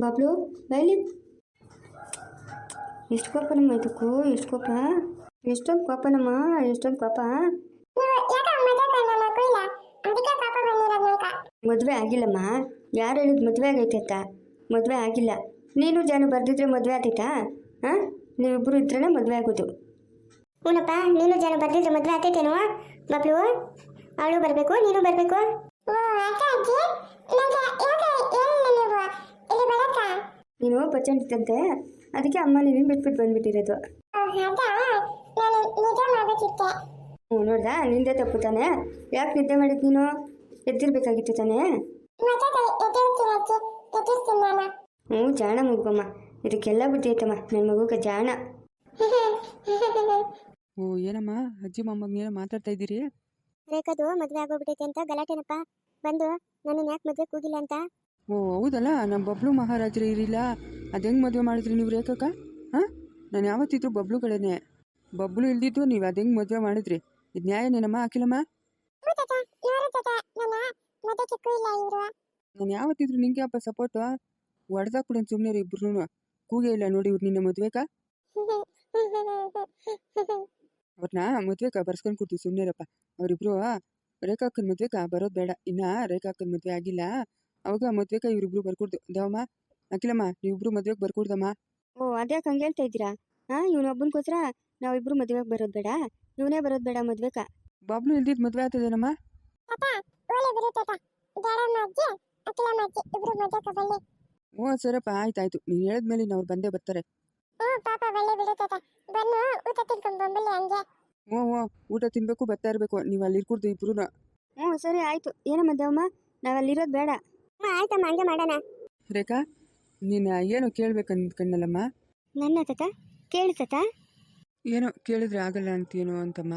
ಬಾಬ್ಲು ಬೈಲಿ. ಎಷ್ಟು ಕೋಪ ನಮ್ಮ ಇದಕ್ಕೂ ಎಷ್ಟು ಕೋಪ? ಎಷ್ಟೊಂದು ಕೋಪ ನಮ್ಮ ಎಷ್ಟೊಂದು ಕೋಪ? ಮದುವೆ ಆಗಿಲ್ಲಮ್ಮ. ಯಾರು ಹೇಳಿದ್ ಮದುವೆ ಆಗೈತೆ ಅಂತ? ಮದುವೆ ಆಗಿಲ್ಲ. ನೀನು ಜನ ಬರ್ದಿದ್ರೆ ಮದುವೆ ಆಗ್ತೈತಾ? ಹಾಂ ನೀವಿಬ್ಬರು ಇದ್ರೇ ಮದುವೆ ಆಗೋದು. ಹ್ಞೂನಪ್ಪ ನೀನು ಜನ ಬರ್ದಿದ್ರೆ ಮದುವೆ ಆಗ್ತೈತೇನೋ? ಬಬ್ಲು ಅವಳು ಬರಬೇಕು ನೀನು ಬರಬೇಕು. ನೀನು ಬಚ್ಚಂಡಿದ್ದಂತೆ ಅದಕ್ಕೆ ಅಮ್ಮ ನೀನು ಬಿಟ್ಬಿಟ್ಟು ಬಂದ್ಬಿಟ್ಟಿರೋದು ಹ್ಞೂ ನೋಡ್ದಾ? ನಿಂದೆ ತಪ್ಪು ತಾನೆ? ಯಾಕೆ ನಿದ್ದೆ ಮಾಡಿದ್ ನೀನು? ಎದ್ದಿರ್ಬೇಕಾಗಿತ್ತು ತಾನೇ? ಹ್ಞೂ ಜಾಣ ಮಗುವಮ್ಮ. ಇದಕ್ಕೆಲ್ಲ ಬುದ್ಧಿ ಐತಮ್ಮ. ನನ್ನ ಮಗುಗೆ ಜಾಣ. ಓ ಏನಮ್ಮ? ಅಜ್ಜಿ ಮೊಮ್ಮಗ ಏನೋ ಮಾತಾಡ್ತಾ ಇದ್ದೀರಿ? ರೇಖದು ಮದುವೆ ಆಗೋಗ್ಬಿಟ್ಟೈತೆ ಅಂತ ಗಲಾಟೆನಪ್ಪ. ಬಂದು ನನ್ನ ಯಾಕೆ ಮದುವೆ ಕೂಗಿಲ್ಲ ಅಂತ? ಓ ಹೌದಲ್ಲ? ನಮ್ಮ ಬಬ್ಲು ಮಹಾರಾಜರು ಇರಿಲ್ಲ ಅದು ಹೆಂಗೆ ಮದುವೆ ಮಾಡಿದ್ರಿ ನೀವು ರೇಖಕ್ಕ ಹಾಂ? ನಾನು ಯಾವತ್ತಿದ್ರು ಬಬ್ಲು ಕಡೆನೇ. ಬಬ್ಲು ಇಲ್ದಿದ್ದು ನೀವು ಅದು ಹೆಂಗೆ ಮದುವೆ ಮಾಡಿದ್ರಿ? ಇದು ನ್ಯಾಯನೇನಮ್ಮ ಅಖಿಲಮ್ಮ? ನಾನು ಯಾವತ್ತಿದ್ರು ನಿಂಗೆ ಅಪ್ಪ ಸಪೋರ್ಟು ಹೊಡೆದಾಗ ಕೂಡ ಸುಮ್ಮನೆ ಇಬ್ರು ಕೂಗೆ ಇಲ್ಲ ನೋಡಿ ಇವ್ರು ನಿನ್ನ ಮದುವೆಕ. ಅವ್ರನ್ನ ಮದ್ವೆಕ ಬರ್ಸ್ಕೊಂಡು ಕೊಡ್ತೀವಿ ಸುಮ್ಮನೆರಪ್ಪ ಅವರಿಬ್ರು ರೇಖಾಕ್ಕನ ಮದ್ವೆಕ ಬರೋದು ಬೇಡ. ಇನ್ನ ರೇಖಾಕ್ಕನ ಮದ್ವೆ ಆಗಿಲ್ಲ. ಅವಾಗ ಮದುವೆಗ ಇವರಿಬ್ರು ಬರ್ಕೊಡ್ದು ದೇವಮ್ಮ ಅಖಿಲಮ್ಮ ನೀವಿಬ್ರು ಮದುವೆಗೆ ಬರ್ಕೊಡ್ದಮ್ಮ. ಓ ಅದ್ಯಾಕೆ ಹಂಗೆ ಹೇಳ್ತಾ ಇದ್ದೀರಾ? ಹಾಂ ಇವನೊಬ್ಬನಿಗೋಸ್ಕರ ನಾವಿಬ್ರು ಮದುವೆಗೆ ಬರೋದು ಬೇಡ. ಇವನೇ ಬರೋದು ಬೇಡ ಮದ್ವೆಕ. ಬಾಬ್ಲು ಇಲ್ದಿದ್ ಮದುವೆ ಆಗ್ತದೇನಮ್ಮ? ಓ ಸರಪ್ಪ ಆಯ್ತಾಯ್ತು. ಆಯ್ತು ನೀನು ಹೇಳಿದ್ಮೇಲೆ ಅವ್ರು ಬಂದೇ ಬರ್ತಾರೆ. ಓ ಓ ಊಟ ತಿನ್ಬೇಕು ಬರ್ತಾ ಇರಬೇಕು. ನೀವು ಅಲ್ಲಿ ಇರ್ಕೂಡ್ದು ಇಬ್ರು ಹ್ಞೂ ಸರಿ ಆಯಿತು. ಏನಮ್ಮ ದೇವಮ್ಮ? ನಾವಲ್ಲಿರೋದು ಬೇಡ. ಆಯ್ತಮ್ಮ ಹಂಗೆ ಮಾಡೋಣ. ರೇಖಾ ನೀನು ಏನು ಕೇಳ್ಬೇಕು ಅಂದ್ಕೊಂಡಲ್ಲಮ್ಮ ನನ್ನ ತಾತ? ಕೇಳಿ ತಾತ. ಏನೋ ಕೇಳಿದ್ರೆ ಆಗಲ್ಲ ಅಂತೀನೋ ಅಂತಮ್ಮ.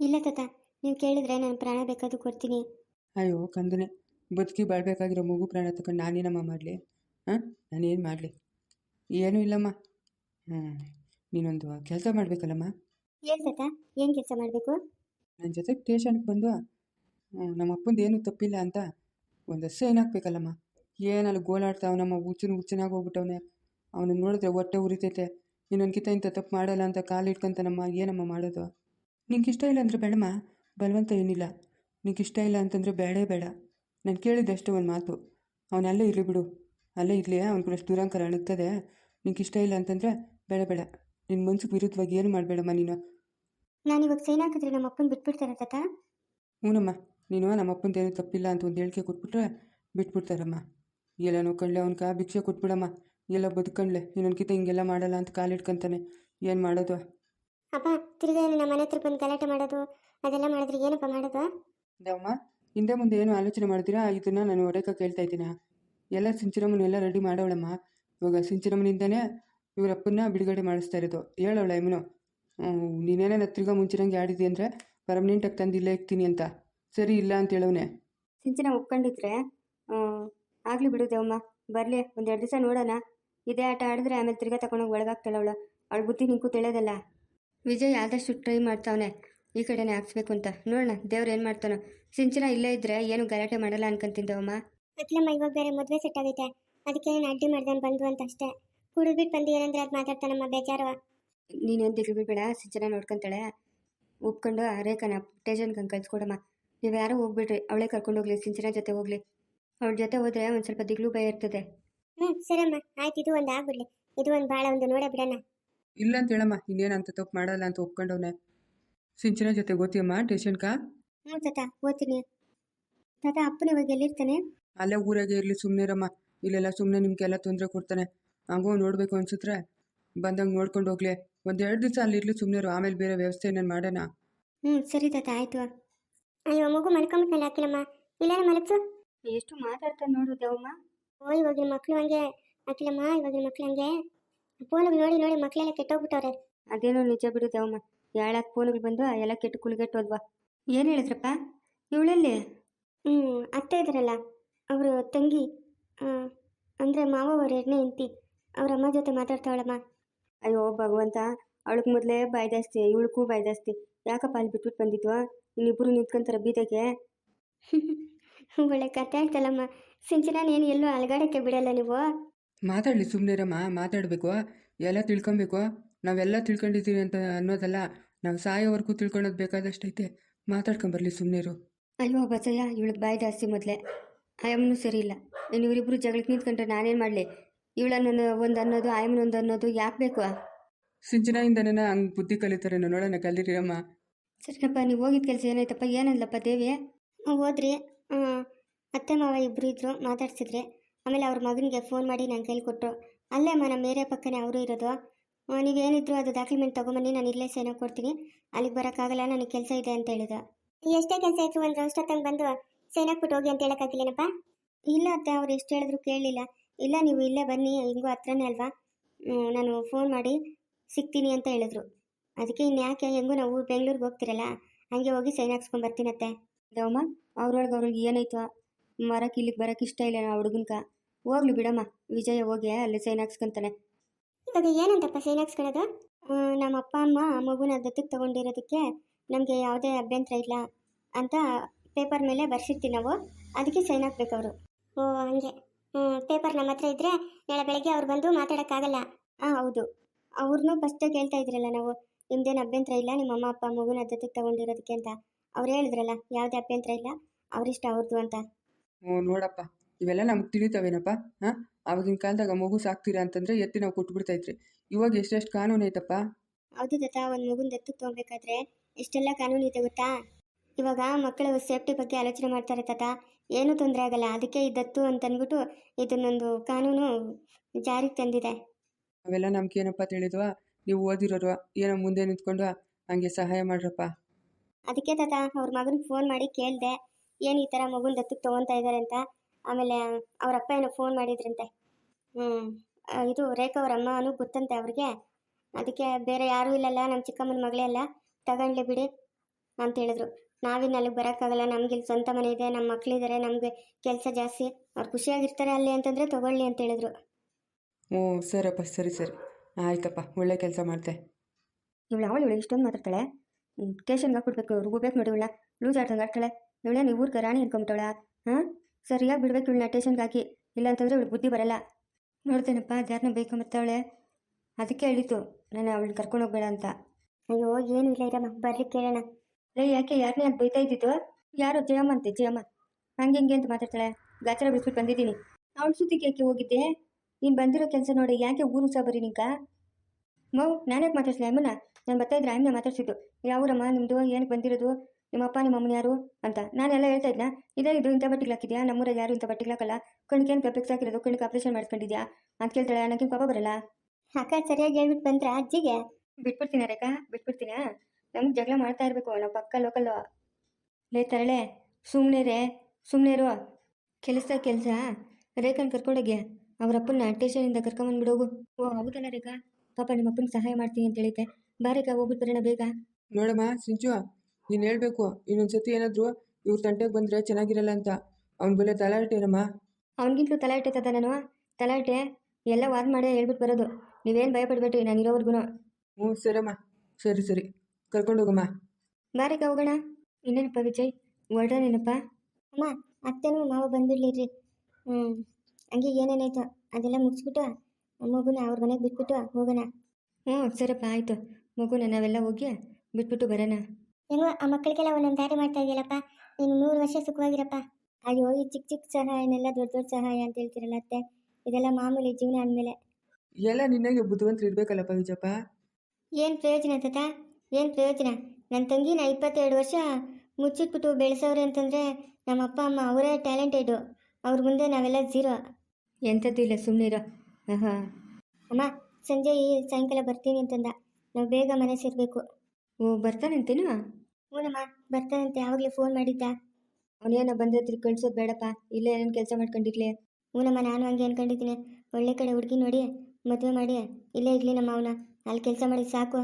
ಇಲ್ಲ ತಾತ ನೀವು ಕೇಳಿದ್ರೆ ನಾನು ಪ್ರಾಣ ಬೇಕಾದ್ರೂ ಕೊಡ್ತೀನಿ. ಅಯ್ಯೋ ಕಂದನೆ ಬದುಕಿ ಬಾಳ್ಬೇಕಾಗಿರೋ ಮಗು ಪ್ರಾಣ ತಗೊಂಡು ನಾನೇನಮ್ಮ ಮಾಡಲಿ? ಹಾಂ? ನಾನೇನು ಮಾಡಲಿ? ಏನೂ ಇಲ್ಲಮ್ಮ. ಹ್ಞೂ ನೀನೊಂದು ಕೆಲಸ ಮಾಡಬೇಕಲ್ಲಮ್ಮ? ಏನ್ ತಾತ ಏನು ಕೆಲಸ ಮಾಡಬೇಕು? ನನ್ನ ಜೊತೆ ಸ್ಟೇಷನ್ಗೆ ಬಂದು ಹ್ಮ್, ನಮ್ಮ ಅಪ್ಪಂದು ಏನೂ ತಪ್ಪಿಲ್ಲ ಅಂತ ಒಂದು ಏನು ಹಾಕ್ಬೇಕಲ್ಲಮ್ಮ ಏನಲ್ಲಿ ಗೋಳಾಡ್ತಾವ ನಮ್ಮ ಹುಚ್ಚಿನ ಹುಚ್ಚನಾಗಿ ಹೋಗ್ಬಿಟ್ಟವನೆ? ಅವನು ನೋಡಿದ್ರೆ ಹೊಟ್ಟೆ ಉರಿತೈತೆ. ಇನ್ನೊಂದ್ಕಿತ ಇಂಥ ತಪ್ಪು ಮಾಡಲ್ಲ ಅಂತ ಕಾಲು ಇಟ್ಕೊಂತಾನಮ್ಮ ಏನಮ್ಮ ಮಾಡೋದು? ನಿಂಗೆ ಇಷ್ಟ ಇಲ್ಲ ಅಂದರೆ ಬೇಡಮ್ಮ. ಬಲವಂತ ಏನಿಲ್ಲ. ನಿಂಗೆ ಇಷ್ಟ ಇಲ್ಲ ಅಂತಂದರೆ ಬೇಡೇ ಬೇಡ. ನಾನು ಕೇಳಿದ್ದಷ್ಟು ಒಂದು ಮಾತು. ಅವನಲ್ಲೇ ಅಲ್ಲೇ ಇರಲಿ ಬಿಡು. ಅಲ್ಲೇ ಇರಲಿ ಅವ್ನ ಕೂಡ ಅಷ್ಟು ಅಣುತ್ತದೆ ಅಣಗ್ತದೆ. ನಿಂಗೆ ಇಷ್ಟ ಇಲ್ಲ ಅಂತಂದರೆ ಬೇಡ ಬೇಡ. ನಿನ್ನ ಮನ್ಸಿಗೆ ವಿರುದ್ಧವಾಗಿ ಏನು ಮಾಡಬೇಡಮ್ಮ ನೀನು? ನಾನು ಇವಾಗ ಸೈನ್ ಹಾಕಿದ್ರೆ ನಮ್ಮ ಅಪ್ಪನ ಬಿಟ್ಬಿಡ್ತಾರೆ ತಾತ? ಹ್ಞೂನಮ್ಮ ನೀನು ನಮ್ಮ ಅಪ್ಪಂದು ಏನೂ ತಪ್ಪಿಲ್ಲ ಅಂತ ಒಂದು ಹೇಳಿಕೆ ಕೊಟ್ಬಿಟ್ರೆ ಬಿಟ್ಬಿಡ್ತಾರಮ್ಮ. ಎಲ್ಲ ನೋಡ್ಕೊಂಡ್ಲೆ ಕಾ ಭಿಕ್ಷೆ ಕೊಟ್ಬಿಡಮ್ಮ. ಎಲ್ಲ ಬದುಕಣ್ಲೆ ಇನ್ನೊಂದ್ಕಿತ ಹಿಂಗೆಲ್ಲ ಮಾಡಲ್ಲ ಅಂತ ಕಾಲಿಟ್ಕೊಂತಾನೆ. ಏನು ಮಾಡೋದು? ಅಪ್ಪ ತಿರುಗಾ ನಮ್ಮ ಮನೆ ಹತ್ರ ಬಂದು ಗಲಾಟೆ ಮಾಡೋದು ಅದೆಲ್ಲ ಮಾಡಿದ್ರೆ ಏನಪ್ಪ ಮಾಡೋದು? ದೇವಮ್ಮ ಹಿಂದೆ ಮುಂದೆ ಏನು ಆಲೋಚನೆ ಮಾಡ್ತೀರಾ? ಇದನ್ನು ನಾನು ಹೊಡೆಕ ಕೇಳ್ತಾ ಇದ್ದೀನ? ಎಲ್ಲ ಸಿಂಚನಮ್ಮನ ಎಲ್ಲ ರೆಡಿ ಮಾಡೋಳಮ್ಮ. ಇವಾಗ ಸಿಂಚನಮ್ಮನಿಂದನೇ ಇವರಪ್ಪನ್ನ ಬಿಡುಗಡೆ ಮಾಡಿಸ್ತಾ ಇರೋದು. ಹೇಳೋಳ ಇಮ್ಮನು ನೀನೇನೇ ತಿರ್ಗಾ ಮುಂಚಿನಂಗೆ ಆಡಿದ್ದಿ ಅಂದರೆ ಪರ್ಮನೆಂಟಾಗಿ ತಂದು ಇಲ್ಲೇ ಇಕ್ತೀನಿ ಅಂತ. ಸರಿ ಇಲ್ಲ ಅಂತ ಹೇಳವನೆ. ಸಿಂಚನ ಒಪ್ಕೊಂಡಿದ್ರೆ ಆಗ್ಲಿ ಬಿಡು ದೇವಮ್ಮ ಬರಲಿ ಒಂದೆರಡು ದಿವಸ ನೋಡೋಣ. ಇದೇ ಆಟ ಆಡಿದ್ರೆ ಆಮೇಲೆ ತಿರ್ಗಾ ತಕೊಂಡೋಗಿ ಒಳಗಾಗ್ತಾಳೆ ಅವಳು. ಅವಳ ಬುದ್ಧಿ ನಿಂಕು ತಿಳಿಯೋದಲ್ಲ. ವಿಜಯ್ ಆದಷ್ಟು ಟ್ರೈ ಮಾಡ್ತಾವನೆ ಈ ಕಡೆನೇ ಹಾಕ್ಸ್ಬೇಕು ಅಂತ. ನೋಡೋಣ ದೇವ್ರು ಏನು ಮಾಡ್ತಾನೋ. ಸಿಂಚನ ಇಲ್ಲೇ ಇದ್ರೆ ಏನು ಗಲಾಟೆ ಮಾಡಲ್ಲ ಅನ್ಕೊಂತೀನಿ ದೇವಮ್ಮ. ಅಕ್ಲಮ್ಮ ಇವಾಗ ಬೇರೆ ಮದುವೆ ಸೆಟ್ ಆಗೈತೆ. ಅದಕ್ಕೆ ಏನು ಅಡ್ಡಿ ಮಾಡ್ದಾನ ಬಂದು ಅಂತ ಅಷ್ಟೇ. ಕುಡಿದ್ಬಿಟ್ಟು ಬಂದು ಏನಂದ್ರೆ ಅದು ಮಾತಾಡ್ತಾನಮ್ಮ ಬೇಜಾರು. ನೀನೇನು ಬಿಡಬೇಡ ಸಿಂಚನ ನೋಡ್ಕೊಂತಾಳೆ. ಒಪ್ಕೊಂಡು ಅರೇಕನ ಟೇಷನ್ಗೆ ಕಳ್ಸ್ಕೊಡಮ್ಮ. ನೀವು ಯಾರೋ ಹೋಗ್ಬಿಡ್ರಿ. ಅವಳೇ ಕರ್ಕೊಂಡು ಹೋಗ್ಲಿ ಸಿಂಚನ ಜೊತೆ ಹೋಗ್ಲಿ. ಅವಳ ಜೊತೆ ಹೋದ್ರೆ ಒಂದು ಸ್ವಲ್ಪ ದಿಗ್ಲು ಭಯ ಇರ್ತದೆ. ಹ್ಞೂ ಸರಮ್ಮ ಆಯ್ತು ಇದು ಒಂದು ಆಗ್ಬಿಡ್ಲಿ. ಇದು ಒಂದು ಭಾಳ ಒಂದು ನೋಡೇ ಬಿಡೋಣ. ಇಲ್ಲ ಅಂತ ಹೇಳಮ್ಮ ಇನ್ನೇನು ಅಂತ ತಪ್ಪು ಮಾಡಲ್ಲ ಅಂತ ಒಪ್ಕೊಂಡವನೆ. ಸಿಂಚನ ಜೊತೆ ಗೊತ್ತಿಯಮ್ಮ ಟೇಷನ್ಕ ಹ್ಞೂ ತಾತ ಓದ್ತೀನಿ ತಾತ ಅಪ್ಪನ ಇವಾಗ ಎಲ್ಲಿರ್ತಾನೆ? ಅಲ್ಲೇ ಊರಾಗೆ ಇರಲಿ ಸುಮ್ಮನಿರಮ್ಮ ಇಲ್ಲೆಲ್ಲ ಸುಮ್ಮನೆ ನಿಮ್ಗೆಲ್ಲ ತೊಂದರೆ ಕೊಡ್ತಾನೆ. ಹಂಗೋ ನೋಡಬೇಕು ಅನ್ಸಿದ್ರೆ ಬಂದಂಗೆ ನೋಡ್ಕೊಂಡು ಹೋಗ್ಲಿ. ಒಂದು ಎರಡು ದಿವಸ ಅಲ್ಲಿ ಇರಲಿ ಸುಮ್ಮನಿರು ಆಮೇಲೆ ಬೇರೆ ವ್ಯವಸ್ಥೆ ಏನೇನು ಮಾಡೋಣ? ಹ್ಞೂ ಸರಿ ತಾತ ಆಯಿತು. ಅಯ್ಯೋ ಮಗು ಮಲ್ಕೊಂಬಿಟ್ನಲ್ಲ ಹಾಕಿಲಮ್ಮ ಇಲ್ಲಾರ ಮಲಗ್ಸು. ಎಷ್ಟು ಮಾತಾಡ್ತಾನೆ ನೋಡು ದೇವಮ್ಮ. ಓ ಇವಾಗಿನ ಮಕ್ಕಳು ಹಂಗೆ. ಹಾಕಿಲಮ್ಮ ಇವಾಗಿನ ಮಕ್ಳು ಹಂಗೆ. ಫೋನಿಗೆ ನೋಡಿ ನೋಡಿ ಮಕ್ಕಳೆಲ್ಲ ಕೆಟ್ಟೋಗ್ಬಿಟ್ಟವ್ರೆ. ಅದೇನೋ ನಿಜ ಬಿಡು ದೇವಮ್ಮ. ಯಾಳಕ್ಕೆ ಫೋನ್ಗಳು ಬಂದು ಎಲ್ಲ ಕೆಟ್ಟು ಕುಲ್ಗೆಟ್ಟೋದ್ವಾ. ಏನು ಹೇಳಿದ್ರಪ್ಪ? ಇವಳಲ್ಲಿ? ಹ್ಞೂ ಅತ್ತೆ ಇದ್ರಲ್ಲ ಅವರು ತಂಗಿ ಅಂದರೆ ಮಾವ ಅವ್ರ ಎರಡನೇ ಹೆಂಡತಿ. ಅವ್ರ ಅಮ್ಮ ಜೊತೆ ಮಾತಾಡ್ತಾವಳಮ್ಮ. ಅಯ್ಯೋ ಭಗವಂತ ಅವಳಿಗೆ ಮೊದಲೇ ಬಾಯ್ದಾಸ್ತಿ ಇವಳಕ್ಕೂ ಬಾಯ್ ಜಾಸ್ತಿ. ಯಾಕಪ್ಪ ಅಲ್ಲಿ ಬಿಟ್ಬಿಟ್ಟು ಬಂದಿದ್ವಾ? ಇನ್ನಿಬ್ಬರು ನಿಂತ್ಕೊಂತಾರೆ ಬೀದಕ್ಕೆ ಒಳ್ಳೆ ಕತೆ ಆಗ್ತಲ್ಲಮ್ಮ ಸಿಂಚನಾ ನೀನು ಎಲ್ಲೂ ಅಲಗಾಡಕ್ಕೆ ಬಿಡಲ್ಲ ನೀವು? ಮಾತಾಡಲಿ ಸುಮ್ಮನಿರಮ್ಮ ಮಾತಾಡಬೇಕು. ಎಲ್ಲ ತಿಳ್ಕೊಬೇಕು. ನಾವೆಲ್ಲ ತಿಳ್ಕೊಂಡಿದ್ದೀವಿ ಅಂತ ಅನ್ನೋದಲ್ಲ ನಾವು ಸಾಯೋವರೆಗೂ ತಿಳ್ಕೊಳೋದು ಬೇಕಾದಷ್ಟೈತೆ. ಮಾತಾಡ್ಕೊಂಬರ್ಲಿ ಸುಮ್ಮನಿರು ಅಲ್ವಾ ಬಸಯ್ಯ ಇವಳಿಗೆ ಬಾಯಿ ಜಾಸ್ತಿ ಮೊದಲೇ. ಆಯಮ್ಮನೂ ಸರಿ ಇಲ್ಲ. ನೀನು ಇವರಿಬ್ಬರು ಜಗಳಕ್ಕೆ ನಿಂತ್ಕೊಂಡ್ರೆ ನಾನೇನು ಮಾಡಲಿ? ಇವಳನ್ನೊಂದು ಒಂದು ಅನ್ನೋದು ಆಯಮ್ಮನ ಒಂದು ಅನ್ನೋದು ಯಾಕೆ ಬೇಕು? ಸಿಂಚನಾಯಿಂದನೇ ಹಂಗೆ ಬುದ್ಧಿ ಕಲಿತಾರೆ ನೋಡೋಣ ಕಲೀರಿರಮ್ಮ ಸರಿನಪ್ಪ ನೀವು ಹೋಗಿದ್ದ ಕೆಲಸ ಏನಾಯ್ತಪ್ಪ? ಏನಂದ್ಲಪ್ಪ ದೇವಿ? ಹೋದ್ರಿ. ಆ, ಅತ್ತೆ ಮಾವ ಇಬ್ಬರು ಇದ್ರು ಮಾತಾಡ್ಸಿದ್ರಿ. ಆಮೇಲೆ ಅವ್ರ ಮಗನಿಗೆ ಫೋನ್ ಮಾಡಿ ನನ್ನ ಕೈಲಿ ಕೊಟ್ಟರು ಅಲ್ಲೇ ಅಮ್ಮ ನಮ್ಮ ಏರಿಯಾ ಪಕ್ಕನೇ ಅವರು ಇರೋದು. ಆ, ನೀವೇನಿದ್ರು ಅದು ಡಾಕ್ಯುಮೆಂಟ್ ತೊಗೊಂಬನ್ನಿ ನಾನು ಇಲ್ಲೇ ಸೈನ್ ಕೊಡ್ತೀನಿ. ಅಲ್ಲಿಗೆ ಬರೋಕ್ಕಾಗಲ್ಲ ನನಗೆ ಕೆಲಸ ಇದೆ ಅಂತ ಹೇಳಿದ ಎಷ್ಟೇ ಕೆಲಸ ಇತ್ತು ಒಂದು ಅಷ್ಟೊತ್ತಂಗೆ ಬಂದು ಸೈನ್ ಹಾಕ್ಬಿಟ್ಟು ಹೋಗಿ ಅಂತ ಹೇಳೋಕ್ಕಾಗಿಲ್ಲೇನಪ್ಪ ಇಲ್ಲ ಅತ್ತೆ ಅವ್ರು ಎಷ್ಟು ಹೇಳಿದ್ರು ಕೇಳಲಿಲ್ಲ. ಇಲ್ಲ ನೀವು ಇಲ್ಲೇ ಬನ್ನಿ ಹಿಂಗೂ ಹತ್ರನೇ ಅಲ್ವಾ? ಹ್ಮ್, ನಾನು ಫೋನ್ ಮಾಡಿ ಸಿಗ್ತೀನಿ ಅಂತ ಹೇಳಿದ್ರು. ಅದಕ್ಕೆ ಇನ್ಯಾಕೆ ಹೆಂಗೂ ನಾವು ಬೆಂಗಳೂರಿಗೆ ಹೋಗ್ತಿರಲ್ಲ ಹಂಗೆ ಹೋಗಿ ಸೈನ್ ಹಾಕ್ಸ್ಕೊಂಬರ್ತೀನತ್ತೆ ದೇವಮ್ಮ ಅವ್ರೊಳಗೆ ಅವ್ರಿಗೆ ಏನಾಯ್ತು? ಮರಕ್ಕೆ ಇಲ್ಲಿಗೆ ಬರೋಕೆ ಇಷ್ಟ ಇಲ್ಲ ನಾವು ಹುಡುಗನ್ಕ. ಹೋಗ್ಲಿ ಬಿಡಮ್ಮ. ವಿಜಯ ಹೋಗಿ ಅಲ್ಲಿ ಸೈನ್ ಹಾಕ್ಸ್ಕೊಂತಾನೆ. ಇವಾಗ ಏನಂತಪ್ಪ ಸೈನ್ ಹಾಕ್ಸ್ಕೊಳ್ಳೋದು ನಮ್ಮ ಅಪ್ಪ ಅಮ್ಮ ಮಗುನ ದತ್ತಕ್ಕೆ ತಗೊಂಡಿರೋದಕ್ಕೆ ನಮಗೆ ಯಾವುದೇ ಅಭ್ಯಂತರ ಇಲ್ಲ ಅಂತ ಪೇಪರ್ ಮೇಲೆ ಬರ್ಸಿರ್ತೀವಿ ನಾವು. ಅದಕ್ಕೆ ಸೈನ್ ಹಾಕ್ಬೇಕು ಅವರು. ಓ ಹಂಗೆ. ಪೇಪರ್ ನಮ್ಮ ಹತ್ರ ಇದ್ದರೆ ನಾಳೆ ಬೆಳಗ್ಗೆ ಅವ್ರು ಬಂದು ಮಾತಾಡೋಕ್ಕಾಗಲ್ಲ. ಹಾಂ ಹೌದು. ಅವ್ರನ್ನೂ ಫಸ್ಟ್ ಕೇಳ್ತಾ ಇದ್ರಲ್ಲ ನಾವು ನಿಮ್ದೇನು ಅಭ್ಯಂತರ ಇಲ್ಲ? ನಿಮ್ಮ ಅಮ್ಮ ಅಪ್ಪ ಮಗುನ ಜೊತೆಗೆ ತಗೊಂಡಿರೋದಕ್ಕೆ ಅಂತ? ಅವ್ರು ಹೇಳಿದ್ರಲ್ಲ ಯಾವುದೇ ಅಭ್ಯಂತರ ಇಲ್ಲ ಅವರಿಷ್ಟ ಅವ್ರದ್ದು ಅಂತ. ಹ್ಞೂ ನೋಡಪ್ಪ ಇವೆಲ್ಲ ನಮ್ಗೆ ತಿಳಿತಾವೇನಪ್ಪ? ಹಾಂ? ಅವಾಗಿನ ಕಾಲದಾಗ ಮಗು ಸಾಕ್ತೀರಾ ಅಂತಂದ್ರೆ ಎತ್ತಿ ನಾವು ಕೊಟ್ಬಿಡ್ತಾಯಿದ್ರಿ. ಇವಾಗ ಎಷ್ಟೆಷ್ಟು ಕಾನೂನು ಐತಪ್ಪ? ಹೌದು ದತ್ತ ಒಂದು ಮಗುನ ದತ್ತು ತೊಗೊಬೇಕಾದ್ರೆ ಇಷ್ಟೆಲ್ಲ ಕಾನೂನು ಇದೆ ಗೊತ್ತಾ? ಇವಾಗ ಮಕ್ಕಳು ಸೇಫ್ಟಿ ಬಗ್ಗೆ ಆಲೋಚನೆ ಮಾಡ್ತಾರೆ ತಾತ. ಏನೂ ತೊಂದರೆ ಆಗಲ್ಲ ಅದಕ್ಕೆ ಈ ದತ್ತು ಅಂತ ಅಂದ್ಬಿಟ್ಟು ಇದನ್ನೊಂದು ಕಾನೂನು ಜಾರಿಗೆ ತಂದಿದೆ. ಅವೆಲ್ಲ ನಮ್ಗೇನಪ್ಪ ತಿಳಿದ್ವಾ ನೀವು ಓದಿರೋರು, ಏನೋ ಮುಂದೆ ನಿಂತ್ಕೊಂಡು ಹಂಗೆ ಸಹಾಯ ಮಾಡ್ರಪ್ಪ. ಅದಕ್ಕೆ ತಾತ, ಅವ್ರ ಮಗನಿಗೆ ಫೋನ್ ಮಾಡಿ ಕೇಳಿದೆ, ಏನು ಈ ಥರ ಮಗುನ ದತ್ತಕ್ಕೆ ತೊಗೊತಾ ಇದ್ದಾರೆ ಅಂತ. ಆಮೇಲೆ ಅವ್ರ ಅಪ್ಪ ಏನೋ ಫೋನ್ ಮಾಡಿದ್ರಂತೆ. ಹ್ಞೂ ಇದು ರೇಖಾ ಅವ್ರ ಅಮ್ಮನೂ ಗೊತ್ತಂತೆ ಅವ್ರಿಗೆ. ಅದಕ್ಕೆ ಬೇರೆ ಯಾರೂ ಇಲ್ಲಲ್ಲ ನಮ್ಮ ಚಿಕ್ಕಮ್ಮನ ಮಗಳೇ ಅಲ್ಲ. ತಗೊಂಡ್ಲಿ ಬಿಡಿ ಅಂತ ಹೇಳಿದ್ರು. ನಾವಿನ್ನು ಅಲ್ಲಿಗೆ ಬರೋಕ್ಕಾಗಲ್ಲ ನಮ್ಗೆ ಇಲ್ಲಿ ಸ್ವಂತ ಮನೆ ಇದೆ ನಮ್ಮ ಮಕ್ಳಿದಾರೆ, ನಮಗೆ ಕೆಲಸ ಜಾಸ್ತಿ. ಅವ್ರು ಖುಷಿಯಾಗಿರ್ತಾರೆ ಅಲ್ಲಿ ಅಂತಂದರೆ ತಗೊಳ್ಳಿ ಅಂತ ಹೇಳಿದ್ರು. ಹ್ಞೂ ಸರಪ್ಪ ಸರಿ ಸರಿ. ಆಯ್ತಪ್ಪ ಒಳ್ಳೆ ಕೆಲಸ ಮಾಡ್ತೆ. ಇವಳು ಅವಳು ಇವಳು ಇಷ್ಟೊಂದು ಮಾತಾಡ್ತಾಳೆ? ಕೇಶನ್ಗೆ ಹಾಕ್ಬಿಡ್ಬೇಕು ರುಬ್ಬೇಕು ನೋಡಿ ಇವಳ ಲೂಸ್ ಆಡ್ದಂಗೆ ಆಡ್ತಾಳೆ ಇವಳೆ ನೀವು ಊರ್ಗೆ ರಾಣಿ ಅನ್ಕೊಂಬಿಟ್ಟವಳ ಹಾಂ? ಸರಿಯಾಗಿ ಬಿಡ್ಬೇಕು ಇವಳನ್ನ ಟೇಷನ್ಗೆ ಹಾಕಿ. ಇಲ್ಲ ಅಂತಂದರೆ ಇವಳು ಬುದ್ಧಿ ಬರಲ್ಲ. ನೋಡ್ತೇನಪ್ಪ ಅದ್ಯಾರನ್ನ ಬೇಕಂಬರ್ತಾವಳೆ ಅದಕ್ಕೆ ಹೇಳಿತು ನಾನು ಅವಳನ್ನ ಕರ್ಕೊಂಡು ಹೋಗ್ಬೇಡ ಅಂತ. ಅಯ್ಯೋ ಏನು ಇಲ್ಲ ಇರಮ್ಮ ಬರ್ರಿ ಕೇಳೋಣ. ಲೇ ಯಾಕೆ ಯಾರನ್ನೇ ಅದು ಬೈತಾ ಇದ್ದಿತ್ತು ಯಾರು ಜಯಮ್ಮ ಅಂತೆ ಜಯಮ್ಮ? ಹಂಗೆ ಹಿಂಗೆ ಅಂತ ಮಾತಾಡ್ತಾಳೆ. ಗಾಚರ ಬಿಡ್ಸ್ಬಿಟ್ಟು ಬಂದಿದ್ದೀನಿ. ಅವಳು ಸುದ್ದಿಗೆ ಯಾಕೆ ಹೋಗಿದ್ದೆ? ನೀನು ಬಂದಿರೋ ಕೆಲಸ ನೋಡಿ ಯಾಕೆ ಊರು ಸಹ ಬರೀ ನಿಂಕ ಮೌ ನಾನ್ಯಾಕೆ ಮಾತಾಡ್ಸಿಲ್ಲ ಅಮ್ಮನ ನಾನು ಬರ್ತಾ ಇದ್ರೆ ಅಮ್ಮನ ಮಾತಾಡ್ಸಿದ್ದು. ಯಾವೂರಮ್ಮ ನಿಮ್ಮದು ಏನಕ್ಕೆ ಬಂದಿರೋದು? ನಿಮ್ಮ ಅಪ್ಪ ನಿಮ್ಮ ಅಮ್ಮನ ಯಾರು ಅಂತ. ನಾನೆಲ್ಲ ಹೇಳ್ತಾ ಇದ್ನ? ಇದೇ ಇದು ಇಂಥ ಬಟ್ಟೆಗೆ ಹಾಕಿದ್ಯಾ? ನಮ್ಮೂರಾಗ ಯಾರು ಇಂಥ ಬಟ್ಟೆಗೆ ಹಾಕಲ್ಲ? ಕಣ್ಕೇನು ಕಪ್ಪೆಕ್ಸ್ ಹಾಕಿರೋದು ಕಣ್ಣಿಗೆ ಆಪ್ರೇಷನ್ ಮಾಡ್ಕೊಂಡಿದ್ಯಾ ಅಂತ ಕೇಳ್ತಾಳೆ. ನನಗೆ ಕೋಪ ಬರಲ್ಲ. ಅಕ್ಕ ಸರಿಯಾಗಿ ಹೇಳ್ಬಿಟ್ಟು ಬಂದ್ರೆ ಅಜ್ಜಿಗೆ? ಬಿಟ್ಬಿಡ್ತೀನಿ ರೇಖಾ? ಬಿಟ್ಬಿಡ್ತೀನಿ? ನಮ್ಗೆ ಜಗಳ ಮಾಡ್ತಾ ಇರಬೇಕು. ನಾವು ಪಕ್ಕ ಲೋಕಲ್ ಲೇ ತರಳೆ ಸುಮ್ಮನೆ ರೇ ಸುಮ್ಮನೆ ಇರು. ಕೆಲಸ ಕೆಲಸ. ರೇಖನ್ ಕರ್ಕೊಂಡೋಗಿ ಅವ್ರ ಅಪ್ಪನ ಕರ್ಕೊಂಬಂದ್ಬಿಡು ಹೋಗು. ಓ ಹೌದಲ್ಲ ರೇಖಾ? ಪಾಪ ನಿಮ್ಮ ಅಪ್ಪನಿಗೆ ಸಹಾಯ ಮಾಡ್ತೀನಿ ಅಂತ ಹೇಳಿದ್ದೆ. ಬಾರೇಕ ಹೋಗ್ಬಿಟ್ಟು ಬರೋಣ ಬೇಗ. ನೋಡಮ್ಮ ಸಿಂಚು ನೀನು ಹೇಳಬೇಕು. ಇನ್ನೊಂದು ಸತಿ ಏನಾದರೂ ಇವ್ರ ತಂಟೆಗೆ ಬಂದರೆ ಚೆನ್ನಾಗಿರಲ್ಲ ಅಂತ. ಅವ್ನ ಬೆಲೆ ತಲಾಟೇನಮ್ಮ ಅವನಿಗಿಂತಲೂ ತಲಾಟೆ ತದ ನಾನು ತಲಾಟೆ? ಎಲ್ಲ ವಾದ ಮಾಡೇ ಹೇಳ್ಬಿಟ್ಟು ಬರೋದು. ನೀವೇನು ಭಯ ಪಡ್ಬೇಡ್ರಿ ನಾನು ಇರೋವರೆಗೂ ಹ್ಞೂ ಸರಮ್ಮ. ಸರಿ ಸರಿ. ಕರ್ಕೊಂಡು ಹೋಗಮ್ಮ. ಬಾರಿಕ ಹೋಗೋಣ. ಇನ್ನೇನಪ್ಪ ವಿಜಯ್? ಹೊರಡನೇನಪ್ಪ ಅಮ್ಮ ಅತ್ತೆನೂ ಮಾವ ಬಂದ್ಬಿಡ್ಲಿರಿ ಹ್ಞೂ ಹಂಗೆ ಏನೇನಾಯ್ತು? ಅದೆಲ್ಲ ಮುಗಿಸ್ಬಿಟ್ಟು ಮಗುನ ಅವ್ರ ಮನೆಗೆ ಬಿಟ್ಬಿಟ್ಟು ಹೋಗೋಣ. ಹ್ಞೂ ಸರಪ್ಪ ಆಯಿತು. ಮಗುನ ನಾವೆಲ್ಲ ಹೋಗಿ ಬಿಟ್ಬಿಟ್ಟು ಬರೋಣ. ಹೆಂಗೋ ಆ ಮಕ್ಕಳಿಗೆಲ್ಲ ಒಂದೊಂದು ದಾರಿ ಮಾಡ್ತಾ ಇದೆಯಲ್ಲಪ್ಪ. ನೀನು ನೂರು ವರ್ಷ ಸುಖವಾಗಿರಪ್ಪ. ಅಯ್ಯೋ ಈ ಚಿಕ್ಕ ಚಿಕ್ಕ ಸಹಾಯನೆಲ್ಲ ದೊಡ್ಡ ದೊಡ್ಡ ಸಹಾಯ ಅಂತ ಹೇಳ್ತಿರಲ್ಲ ಅತ್ತೆ. ಇದೆಲ್ಲ ಮಾಮೂಲಿ ಜೀವನ ಅಂದಮೇಲೆ. ಎಲ್ಲ ನಿನ್ನಾಗೆ ಬುದ್ಧಿವಂತರು ಇರಬೇಕಲ್ಲಪ್ಪ ವಿಜಯಪ್ಪ? ಏನು ಪ್ರಯೋಜನ ತಾತ? ಏನು ಪ್ರಯೋಜನ? ನನ್ನ ತಂಗಿನ ಇಪ್ಪತ್ತೆರಡು ವರ್ಷ ಮುಚ್ಚಿಟ್ಬಿಟ್ಟು ಬೆಳೆಸೋರೆ ಅಂತಂದರೆ ನಮ್ಮ ಅಪ್ಪ ಅಮ್ಮ ಅವರೇ ಟ್ಯಾಲೆಂಟೆಡು. ಅವ್ರ ಮುಂದೆ ನಾವೆಲ್ಲ ಝೀರೋ. ಎಂಥದ್ದು ಇಲ್ಲ ಸುಮ್ಮನೆ ಇರೋ ಹಾಂ ಅಮ್ಮ ಸಂಜೆ ಈ ಸಾಯಂಕಾಲ ಬರ್ತೀನಿ ಅಂತಂದ. ನಾವು ಬೇಗ ಮನೆ ಸೇರಬೇಕು. ಓ ಬರ್ತಾನಂತೇನು? ಹ್ಞೂನಮ್ಮ ಬರ್ತಾನಂತೆ ಯಾವಾಗಲೇ ಫೋನ್ ಮಾಡಿದ್ದ. ಅವನೇನೋ ಬಂದಿರ್ತೀರಿ ಕಳ್ಸೋದು ಬೇಡಪ್ಪ ಇಲ್ಲೇ ಏನೇನು ಕೆಲಸ ಮಾಡ್ಕೊಂಡಿರ್ಲಿ ಹ್ಞೂನಮ್ಮ ನಾನು ಹಂಗೆ ಅನ್ಕೊಂಡಿದ್ದೀನಿ. ಒಳ್ಳೆ ಕಡೆ ಹುಡುಗಿ ನೋಡಿ ಮದುವೆ ಮಾಡಿ ಇಲ್ಲೇ ಇರಲಿ ನಮ್ಮ ಅವನ. ಅಲ್ಲಿ ಕೆಲಸ ಮಾಡಿ ಸಾಕು.